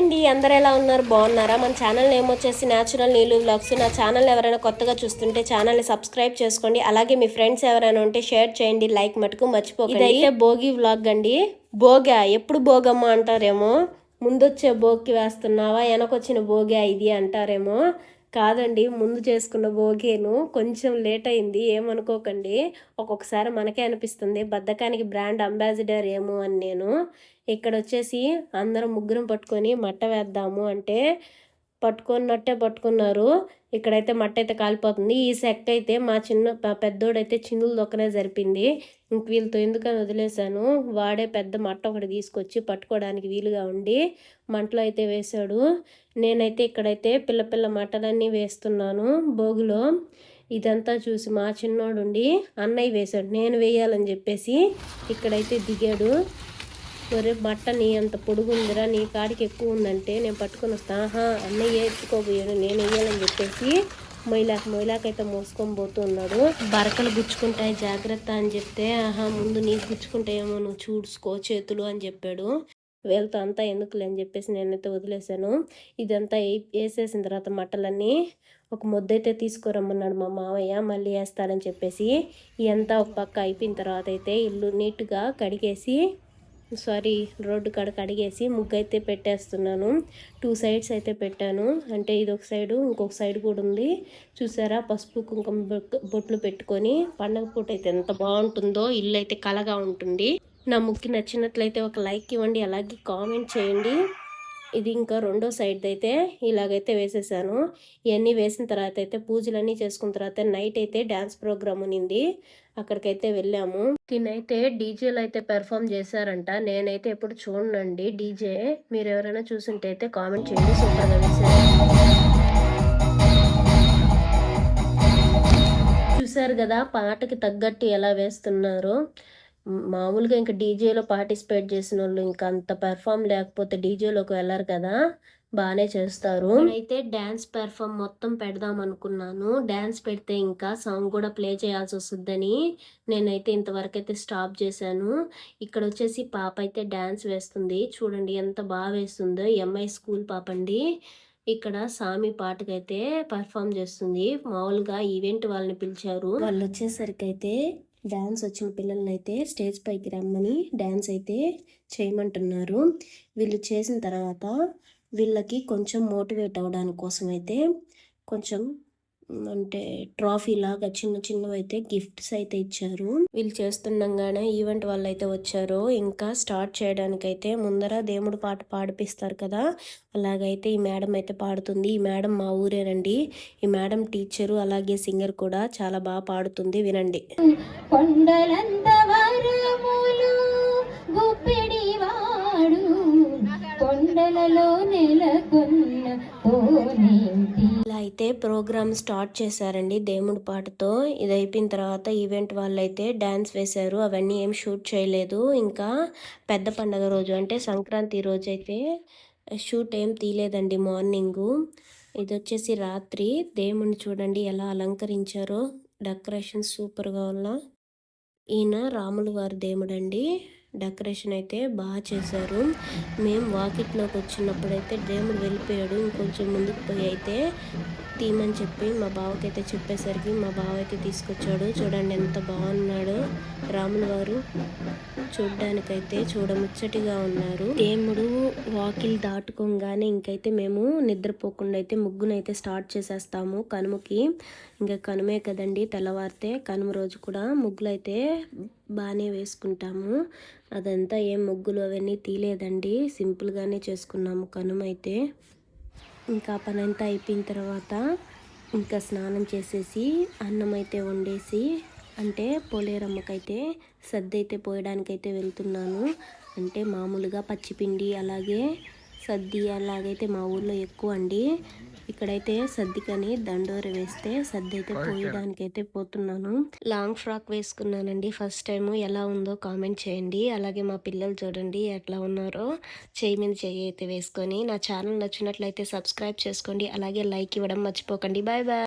అండి అందరు ఎలా ఉన్నారు? బాగున్నారా? మన ఛానల్ నేమ్ వచ్చేసి న్యాచురల్ నీళ్ళు వ్లాగ్స్ నా ఛానల్ ఎవరైనా కొత్తగా చూస్తుంటే ఛానల్ని సబ్స్క్రైబ్ చేసుకోండి. అలాగే మీ ఫ్రెండ్స్ ఎవరైనా ఉంటే షేర్ చేయండి. లైక్ మటుకు మర్చిపోకండి. ఇదైతే భోగి వ్లాగ్ అండి. భోగా? ఎప్పుడు భోగమ్మ అంటారేమో? ముందొచ్చే భోగికి వేస్తున్నావా? వెనకొచ్చిన భోగా ఇది అంటారేమో? కాదండి ముందు చేసుకున్న భోగేను కొంచెం లేట్ అయింది ఏమనుకోకండి. ఒక్కొక్కసారి మనకే అనిపిస్తుంది బద్ధకానికి బ్రాండ్ అంబాసిడర్ ఏమో అని నేను. ఇక్కడ వచ్చేసి అందరం ముగ్గురం పట్టుకొని మట్ట వేద్దాము అంటే పట్టుకున్నట్టే పట్టుకున్నారు. ఇక్కడైతే మట్ట అయితే కాలిపోతుంది. ఈ సెక్క అయితే మా చిన్న పెద్దోడైతే చిందులు దొక్కనే జరిపింది. ఇంక వీళ్ళతో ఎందుకని వదిలేశాను? వాడే పెద్ద మట్ట ఒకటి తీసుకొచ్చి పట్టుకోవడానికి వీలుగా ఉండి మంటలో అయితే వేశాడు. నేనైతే ఇక్కడైతే పిల్ల పిల్ల మట్టలన్నీ వేస్తున్నాను భోగిలో. ఇదంతా చూసి మా చిన్నోడుండి అన్నయ్య వేశాడు. నేను వేయాలని చెప్పేసి ఇక్కడైతే దిగాడు. ఒరే బట్ట నీ అంత పొడుగు ఉందిరా నీ కాడికి ఎక్కువ ఉందంటే నేను పట్టుకొని వస్తా. ఆహా అన్నయ్య ఎత్తుకోబోయాను నేను వేయాలని చెప్పేసి మొయిలాక్ మొయిలాకైతే మోసుకొని పోతున్నాడు బరకలు గుచ్చుకుంటాయి జాగ్రత్త అని చెప్తే ఆహా ముందు నీకు గుచ్చుకుంటాయేమో నువ్వు చూసుకో చేతులు అని చెప్పాడు. వీళ్ళతో అంతా ఎందుకులే అని చెప్పేసి నేనైతే వదిలేశాను. ఇదంతా వేసేసిన తర్వాత మట్టలన్నీ ఒక ముద్దైతే తీసుకురమ్మన్నాడు మా మామయ్య మళ్ళీ వేస్తారని చెప్పేసి ఇదంతా ఒక పక్క అయిపోయిన తర్వాత అయితే ఇల్లు నీట్గా కడిగేసి సారీ రోడ్డు కాడ కడిగేసి ముగ్గు అయితే పెట్టేస్తున్నాను. టూ సైడ్స్ అయితే పెట్టాను. అంటే ఇది ఒక సైడు ఇంకొక సైడ్ కూడా ఉంది. చూసారా? పసుపు కుంకుమ బొట్లు పెట్టుకొని పండగ పూట అయితే ఎంత బాగుంటుందో ఇల్లు అయితే కలగా ఉంటుంది. నా ముగ్గు నచ్చినట్లయితే ఒక లైక్ ఇవ్వండి అలాగే కామెంట్ చేయండి. ఇది ఇంకా రెండో సైడ్ అయితే ఇలాగైతే వేసేసాను. ఇవన్నీ వేసిన తర్వాత అయితే పూజలన్నీ చేసుకున్న తర్వాత నైట్ అయితే డ్యాన్స్ ప్రోగ్రామ్ ఉంది అక్కడికైతే వెళ్ళాము. తినైతే డీజేలు అయితే పెర్ఫామ్ చేశారంట. నేనైతే ఎప్పుడు చూడనండి డీజే. మీరు ఎవరైనా చూసుంటే అయితే కామెంట్ చేయండి. సూపర్గా వేసారు చూసారు కదా పాటకి తగ్గట్టు ఎలా వేస్తున్నారు. మామూలుగా ఇంకా డీజేలో పార్టిసిపేట్ చేసిన వాళ్ళు ఇంకా అంత పెర్ఫామ్ లేకపోతే డీజేలోకి వెళ్ళరు కదా బాగానే చేస్తారు. అయితే డ్యాన్స్ పెర్ఫామ్ మొత్తం పెడదాం అనుకున్నాను. డ్యాన్స్ పెడితే ఇంకా సాంగ్ కూడా ప్లే చేయాల్సి వస్తుందని నేనైతే ఇంతవరకు అయితే స్టాప్ చేశాను. ఇక్కడ వచ్చేసి పాప అయితే డ్యాన్స్ వేస్తుంది. చూడండి ఎంత బాగా వేస్తుందో. అమ్మాయి స్కూల్ పాప అండి ఇక్కడ సామి పాటకైతే పర్ఫామ్ చేస్తుంది. మామూలుగా ఈవెంట్ వాళ్ళని పిలిచారు. వాళ్ళు వచ్చేసరికి అయితే డ్యాన్స్ వచ్చిన పిల్లల్ని అయితే స్టేజ్ పైకి రమ్మని డ్యాన్స్ అయితే చేయమంటున్నారు. వీళ్ళు చేసిన తర్వాత వీళ్ళకి కొంచెం మోటివేట్ అవ్వడానికి కోసం అయితే కొంచెం అంటే ట్రాఫీ లాగా చిన్న చిన్నవి అయితే గిఫ్ట్స్ అయితే ఇచ్చారు. వీళ్ళు చేస్తుండగానే ఈవెంట్ వాళ్ళు అయితే వచ్చారు. ఇంకా స్టార్ట్ చేయడానికైతే ముందర దేవుడు పాట పాడిపిస్తారు కదా అలాగైతే ఈ మేడం అయితే పాడుతుంది. ఈ మేడం మా ఊరేనండి. ఈ మేడం టీచరు అలాగే సింగర్ కూడా చాలా బాగా పాడుతుంది. వినండి. కొండలంత ప్రోగ్రామ్ స్టార్ట్ చేశారండి దేవుడి పాటతో. ఇది అయిపోయిన తర్వాత ఈవెంట్ వాళ్ళు అయితే డ్యాన్స్ వేశారు. అవన్నీ ఏం షూట్ చేయలేదు. ఇంకా పెద్ద పండగ రోజు అంటే సంక్రాంతి రోజు అయితే షూట్ ఏం తీయలేదండి మార్నింగు. ఇది వచ్చేసి రాత్రి. దేవుణ్ణి చూడండి ఎలా అలంకరించారో. డెకరేషన్ సూపర్గా ఉన్న ఈయన రాములు వారి దేవుడండి. డెకరేషన్ అయితే బాగా చేశారు. మేము వాకిట్లోకి వచ్చినప్పుడైతే దేవుడు వెళ్ళిపోయాడు. ఇంకొంచెం ముందుకు పోయి అయితే తీయమని చెప్పి మా బావకి అయితే చెప్పేసరికి మా బావ అయితే తీసుకొచ్చాడు. చూడండి ఎంత బాగున్నాడు రాములు వారు చూడ్డానికైతే చూడముచ్చటిగా ఉన్నారు. దేవుడు వాకిల్ దాటుకోగానే ఇంకైతే మేము నిద్రపోకుండా అయితే ముగ్గునైతే స్టార్ట్ చేసేస్తాము కనుమకి. ఇంకా కనుమే కదండి తెల్లవారితే కనుమ రోజు కూడా ముగ్గులు అయితే బాగానే వేసుకుంటాము. అదంతా ఏం ముగ్గులు అవన్నీ తీయలేదండి సింపుల్గానే చేసుకున్నాము కనుమ అయితే ఇంకా పని అంతా అయిపోయిన తర్వాత ఇంకా స్నానం చేసేసి అన్నం అయితే వండేసి అంటే పోలేరమ్మకైతే సర్ది అయితే పోయడానికైతే వెళ్తున్నాను. అంటే మామూలుగా పచ్చిపిండి అలాగే సద్ది అలాగైతే మా ఊర్లో ఎక్కువ అండి ఇక్కడైతే సద్దికని దండోర వేస్తే సద్ది అయితే పోయడానికైతే పోతున్నాను. లాంగ్ ఫ్రాక్ వేసుకున్నానండి. ఫస్ట్ టైం ఎలా ఉందో కామెంట్ చేయండి. అలాగే మా పిల్లలు చూడండి ఎట్లా ఉన్నారో. చేయి మీద చేయి అయితే వేసుకొని నా ఛానల్ నచ్చినట్లయితే సబ్స్క్రైబ్ చేసుకోండి. అలాగే లైక్ ఇవ్వడం మర్చిపోకండి. Bye bye.